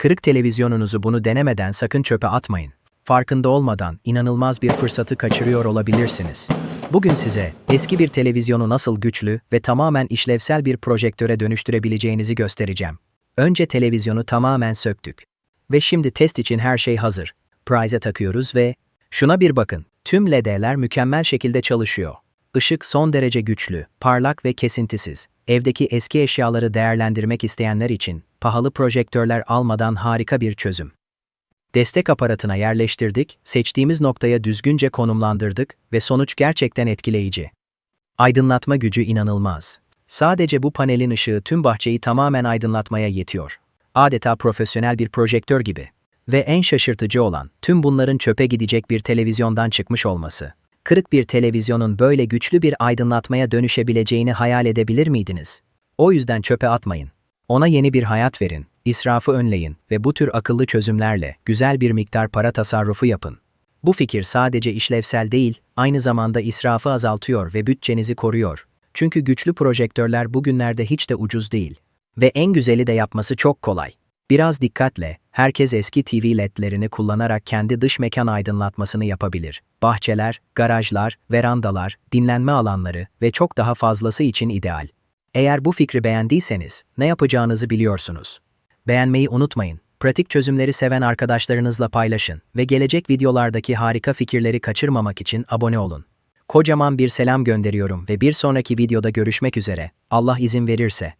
Kırık televizyonunuzu bunu denemeden sakın çöpe atmayın. Farkında olmadan inanılmaz bir fırsatı kaçırıyor olabilirsiniz. Bugün size eski bir televizyonu nasıl güçlü ve tamamen işlevsel bir projektöre dönüştürebileceğinizi göstereceğim. Önce televizyonu tamamen söktük. Ve şimdi test için her şey hazır. Prize'e takıyoruz ve şuna bir bakın. Tüm LED'ler mükemmel şekilde çalışıyor. Işık son derece güçlü, parlak ve kesintisiz. Evdeki eski eşyaları değerlendirmek isteyenler için pahalı projektörler almadan harika bir çözüm. Destek aparatına yerleştirdik, seçtiğimiz noktaya düzgünce konumlandırdık ve sonuç gerçekten etkileyici. Aydınlatma gücü inanılmaz. Sadece bu panelin ışığı tüm bahçeyi tamamen aydınlatmaya yetiyor. Adeta profesyonel bir projektör gibi. Ve en şaşırtıcı olan, tüm bunların çöpe gidecek bir televizyondan çıkmış olması. Kırık bir televizyonun böyle güçlü bir aydınlatmaya dönüşebileceğini hayal edebilir miydiniz? O yüzden çöpe atmayın. Ona yeni bir hayat verin, israfı önleyin ve bu tür akıllı çözümlerle güzel bir miktar para tasarrufu yapın. Bu fikir sadece işlevsel değil, aynı zamanda israfı azaltıyor ve bütçenizi koruyor. Çünkü güçlü projektörler bugünlerde hiç de ucuz değil. Ve en güzeli de yapması çok kolay. Biraz dikkatle, herkes eski TV ledlerini kullanarak kendi dış mekan aydınlatmasını yapabilir. Bahçeler, garajlar, verandalar, dinlenme alanları ve çok daha fazlası için ideal. Eğer bu fikri beğendiyseniz, ne yapacağınızı biliyorsunuz. Beğenmeyi unutmayın. Pratik çözümleri seven arkadaşlarınızla paylaşın ve gelecek videolardaki harika fikirleri kaçırmamak için abone olun. Kocaman bir selam gönderiyorum ve bir sonraki videoda görüşmek üzere. Allah izin verirse.